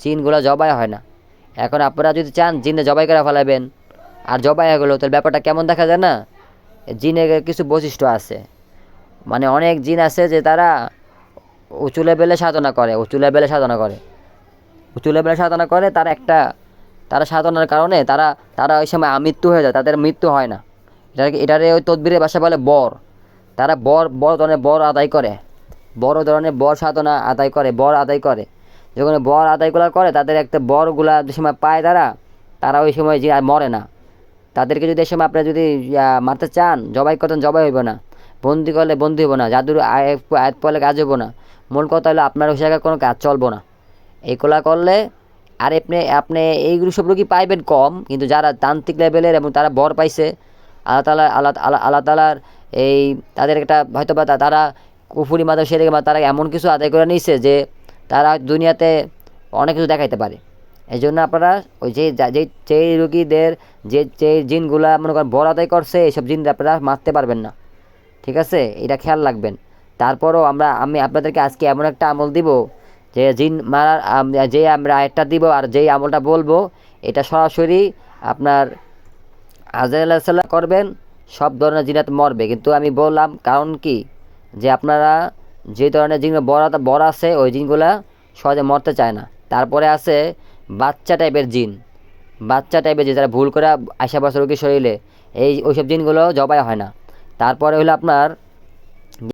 জিনগুলো জবাই হয় না। এখন আপনারা যদি চান জিনে জবাই করে ফেলাবেন, আর জবাই হয়ে গেলো, তাহলে ব্যাপারটা কেমন দেখা যায় না? জিনের কিছু বৈশিষ্ট্য আছে। মানে অনেক জিন আছে যে তারা উঁচু লেভেলে সাধনা করে, উঁচু লেভেলে সাধনা করে। উঁচু লেভেলে সাধনা করে, তারা একটা, তারা সাধনার কারণে তারা তারা ওই সময় আমৃত্যু হয়ে যায়, তাদের মৃত্যু হয় না। এটাকে, এটারে ওই তদবিরের বাসা বলে বর। তারা বর বড় ধরনের বর আদায় করে। বড় ধরনের বর সাধনা আদায় করে, বর আদায় করে। যখন বর আদায়গুলো করে, তাদের একটা বরগুলা যে সময় পায় তারা তারা ওই সময় যে মরে না। তাদেরকে যদি এই সময় আপনি যদি মারতে চান, জবাই করতেন, জবাই হইব না। বন্দি করলে বন্দি হইব না, জাদুর আয়- আয়াত পড়লে কাজ হইব না। মূল কথা হলো আপনার ওই জায়গায় কোনো কাজ চলবো না। এইগুলা করলে আর আপনি আপনি এইগুলো সব রোগী পাইবেন কম, কিন্তু যারা তান্ত্রিক লেভেলের এবং তারা বর পাইছে, আল্লাহ তালা, আল্লাহ আল্লাহ আল্লাহ তালার এই তাদের একটা হয়তো বা তারা কুফুরি মাদক সেরে তারা এমন কিছু আদায় করে নিয়েছে যে তারা দুনিয়াতে অনেক কিছু দেখাইতে পারে। এই জন্য আপনারা ওই যে যা- যেই রুগীদের যে যে জিনগুলা মনে করেন বড় আদায় করছে এইসব জিন আপনারা মারতে পারবেন না। ঠিক আছে? এটা খেয়াল রাখবেন। তারপরও আমরা, আমি আপনাদেরকে আজকে এমন একটা আমল দিব যে জিন মারার যে আমরা একটা দিব আর যেই আমলটা বলব, এটা সরাসরি আপনার আজাল্লাহ করবেন, সব ধরনের জিনাত মরবে। কিন্তু আমি বললাম কারণ কি? যে আপনারা যে ধরনের জিনগুলো বড় বড় আছে, ওই জিনগুলো সহজে মরতে চায় না। তারপরে আছে বাচ্চা টাইপের জিন। বাচ্চা টাইপের যে যারা ভুল করে আশা বছর রোগীর শরীরে, এই ওইসব জিনগুলো জবাই হয় না। তারপরে হলো আপনার